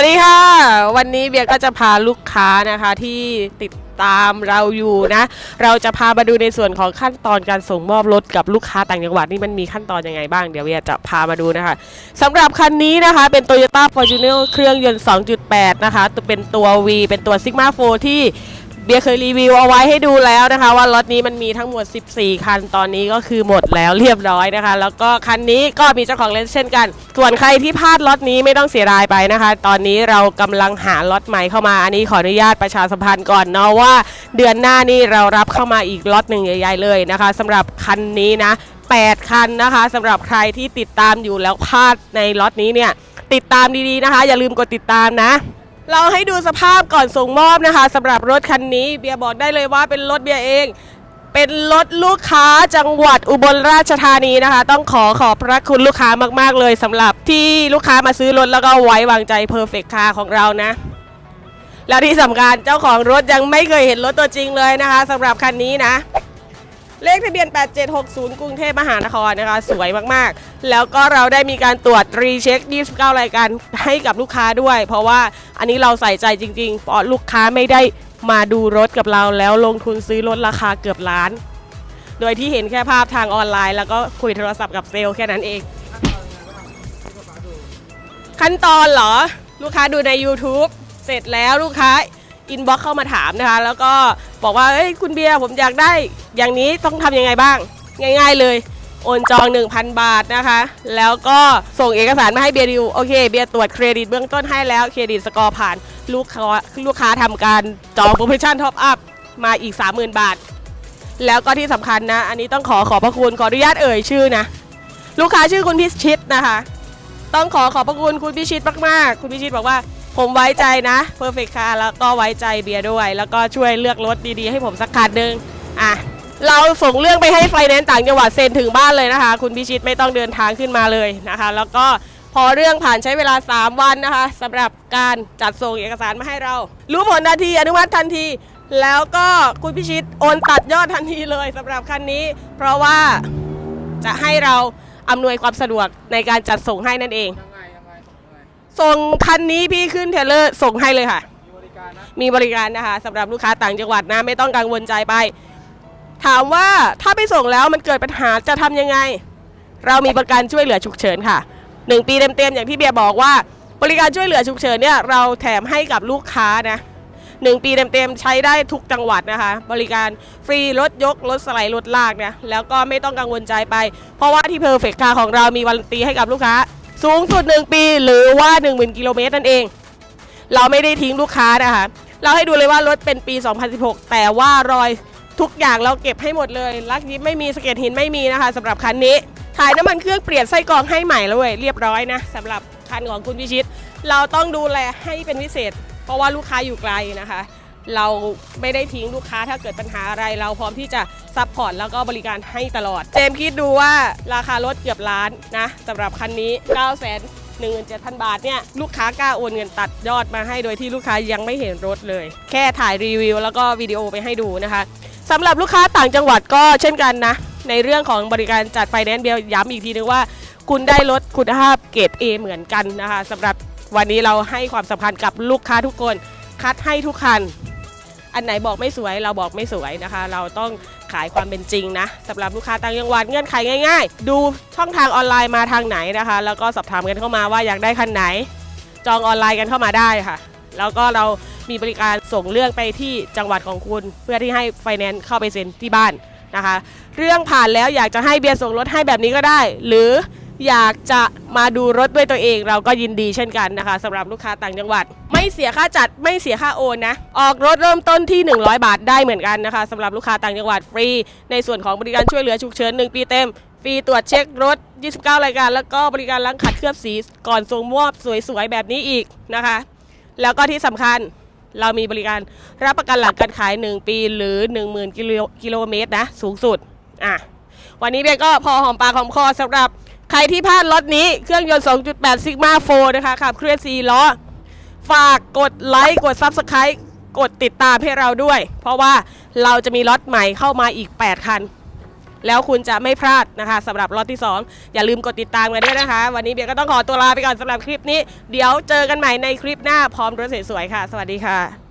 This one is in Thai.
วัสดีค่ะ วันนี้เบียร์ก็จะพาลูกค้านะคะที่ติดตามเราอยู่นะ เราจะพามาดูในส่วนของขั้นตอนการส่งมอบรถกับลูกค้าต่างจังหวัดนี่มันมีขั้นตอนยังไงบ้างเดี๋ยวเบียร์จะพามาดูนะคะสำหรับคันนี้นะคะเป็น Toyota Fortuner เครื่องยนต์ 2.8 นะคะเป็นตัว V เป็นตัว Sigma 4 ที่ เบียร์เคยรีวิวเอาไว้ให้ดูแล้วนะคะ ว่ารถนี้มันมีทั้งหมด 14 คันตอนนี้ก็คือหมดแล้วเรียบร้อยนะคะ แล้วก็คันนี้ก็มีเจ้าของเล่นเช่นกัน ส่วนใครที่พลาดล็อตนี้ไม่ต้องเสียดายไปนะคะ ตอนนี้เรากำลังหาล็อตใหม่เข้ามาอันนี้ขออนุญาตประชาสัมพันธ์ก่อนเนาะว่า เดือนหน้านี่เรารับเข้ามาอีกล็อตหนึ่งใหญ่ ๆ เลยนะคะสำหรับคันนี้นะ 8 คันนะคะสำหรับใครที่ติดตามอยู่แล้วพลาดในล็อตนี้เนี่ยติดตามดีๆนะคะ อย่าลืมกดติดตามนะ เราให้ดูสภาพก่อนส่งมอบนะคะสำหรับรถคันนี้ เบียร์บอกได้เลยว่าเป็นรถเบียร์เอง เป็นรถลูกค้าจังหวัดอุบลราชธานีนะคะ ต้องขอขอบพระคุณลูกค้ามาก ๆ เลยสำหรับที่ลูกค้ามาซื้อรถแล้วก็ไว้วางใจ Perfect Car ของเรานะ แล้วที่สำคัญเจ้าของรถยังไม่เคยเห็นรถตัวจริงเลยนะคะสำหรับคันนี้นะ เลขทะเบียน 8760 กรุงเทพมหานครนะคะ สวยมากๆ แล้วก็เราได้มีการตรวจรีเช็ค 29 รายการให้กับลูกค้าด้วย เพราะว่าอันนี้เราใส่ใจจริงๆเพราะลูกค้าไม่ได้มาดูรถกับเราแล้วลงทุนซื้อรถราคาเกือบล้าน โดยที่เห็นแค่ภาพทางออนไลน์ แล้วก็คุยโทรศัพท์กับเซลล์แค่นั้นเอง ขั้นตอนเหรอ ลูกค้าดูใน YouTube เสร็จแล้วลูกค้า อินบ็อกเข้ามาถามนะคะ แล้วก็บอกว่าเอ้ยคุณเบียร์ผมอยากได้อย่างนี้ต้องทำยังไงบ้าง ง่าย ๆ เลยโอนจอง 1,000 บาทนะคะ แล้วก็ส่งเอกสารมาให้เบียร์ดูโอเค เบียร์ตรวจเครดิตเบื้องต้นให้แล้ว เครดิตสกอร์ผ่านลูกค้าลูกค้าทำการจองโปรโมชั่นท็อปอัพมาอีก 30,000 บาท แล้วก็ที่สำคัญนะ อันนี้ต้องขอขอบพระคุณขออนุญาตเอ่ยชื่อนะ ลูกค้าชื่อคุณพิชิตนะคะ ต้องขอขอบพระคุณคุณพิชิตมากๆ คุณพิชิตบอกว่า ผมไว้ใจนะ Perfect Car แล้วก็ไว้ใจเบียร์ด้วย แล้วก็ช่วยเลือกรถดีๆ ให้ผมสักคันหนึ่งอะเราส่งเรื่องไปให้ไฟแนนซ์ต่างจังหวัดเซ็นถึงบ้านเลยนะคะ คุณพิชิตไม่ต้องเดินทางขึ้นมาเลยนะคะ แล้วก็พอเรื่องผ่านใช้เวลา 3 วันนะคะสำหรับการจัดส่งเอกสารมาให้เรา รู้ผลทันทีอนุมัติทันที แล้วก็คุณพิชิตโอนตัดยอดทันทีเลยสำหรับคันนี้ เพราะว่าจะให้เราอำนวยความสะดวกในการจัดส่งให้นั่นเอง ส่งคันนี้พี่ขึ้นเทรลเลอร์ส่งให้เลยค่ะมีบริการนะมีบริการนะคะสำหรับลูกค้าต่างจังหวัดนะไม่ต้องกังวลใจไป ถามว่าถ้าไปส่งแล้วมันเกิดปัญหาจะทำยังไง เรามีประกันช่วยเหลือฉุกเฉินค่ะหนึ่งปีเต็มๆอย่างที่เบียร์บอกว่า บริการช่วยเหลือฉุกเฉินเนี่ยเราแถมให้กับลูกค้านะหนึ่งปีเต็มๆใช้ได้ทุกจังหวัดนะคะ บริการฟรีรถยกรถสไลด์รถลากนะแล้วก็ไม่ต้องกังวลใจไป เพราะว่าที่ Perfect Car ของเรามีวารันตีให้กับลูกค้า สูงสุด 1 ปีหรือว่า 10,000กิโลเมตรนั่นเอง เราไม่ได้ทิ้งลูกค้านะคะ เราให้ดูเลยว่ารถเป็นปี 2016 แต่ว่ารอยทุกอย่างเราเก็บให้หมดเลยลักยิบไม่มีสเก็ดหินไม่มีนะคะสำหรับคันนี้ถ่ายน้ำมันเครื่องเปลี่ยนไส้กรองให้ใหม่แล้วเว้ยเรียบร้อยนะสำหรับคันของคุณพิชิต เราต้องดูแลให้เป็นพิเศษ เพราะว่าลูกค้าอยู่ไกลนะคะ เราไม่ได้ทิ้งลูกค้าถ้าเกิดปัญหาอะไรเราพร้อมที่จะซัพพอร์ตแล้วก็บริการให้ตลอด เจมคิดดูว่าราคารถเกือบล้านนะสำหรับคันนี้ 9 0 0 0 0 17,000 บาทเนี่ยลูกค้ากล้าโอนเงินตัดยอดมาให้โดยที่ลูกค้ายังไม่เห็นรถเลย แค่ถ่ายรีวิว แล้วก็วิดีโอไปให้ดูนะคะสำหรับลูกค้าต่างจังหวัดก็เช่นกันนะ ในเรื่องของบริการจัดไฟแนนซ์เบียร์ย้ำอีกทีนึงว่า คุณได้รถคุณภาพเกรด A เหมือนกันนะคะสำหรับวันนี้เราให้ความสำคัญกับลูกค้าทุกคน คัดให้ทุกคัน อันไหนบอกไม่สวยเราบอกไม่สวยนะคะ เราต้องขายความเป็นจริงนะสำหรับลูกค้าต่างจังหวัดเงื่อนไขง่าย ๆ ดูช่องทางออนไลน์มาทางไหนนะคะ แล้วก็สอบถามกันเข้ามาว่าอยากได้คันไหน จองออนไลน์กันเข้ามาได้ค่ะ แล้วก็เรามีบริการส่งเรื่องไปที่จังหวัดของคุณ เพื่อที่ให้ไฟแนนซ์เข้าไปเซ็นที่บ้านนะคะ เรื่องผ่านแล้วอยากจะให้เบียร์ส่งรถให้แบบนี้ก็ได้ หรือ อยากจะมาดูรถด้วยตัวเอง เราก็ยินดีเช่นกันนะคะสำหรับลูกค้าต่างจังหวัด ไม่เสียค่าจัดไม่เสียค่าโอนนะ ออกรถเริ่มต้นที่ 100 บาทได้เหมือนกันนะคะสำหรับลูกค้าต่างจังหวัดฟรี ในส่วนของบริการช่วยเหลือฉุกเฉิน1ปีเต็มฟรีตรวจเช็ครถ 29 รายการ แล้วก็บริการล้างขัดเคลือบสีก่อนส่งมอบสวยๆ แบบนี้อีกนะคะ แล้วก็ที่สำคัญเรามีบริการรับประกันหลังการขาย 1 ปีหรือ 10,000 กิโลกิโลเมตรนะ สูงสุดอะวันนี้เบยก็พอหอมปากหอมคอสำหรับ ใครที่พลาดรถนี้เครื่องยนต์ 2.8 Sigma 4 นะคะขับเคลื่อน4ล้อ ฝากกดไลค์ กด Subscribe กดติดตามให้เราด้วย เพราะว่าเราจะมีล็อตใหม่เข้ามาอีก 8 คัน แล้วคุณจะไม่พลาดนะคะสำหรับรอบที่ 2 อย่าลืมกดติดตามกันด้วยนะคะ วันนี้เบียร์ก็ต้องขอตัวลาไปก่อนสำหรับคลิปนี้ เดี๋ยวเจอกันใหม่ในคลิปหน้าพร้อมรถสวยๆค่ะ สวัสดีค่ะ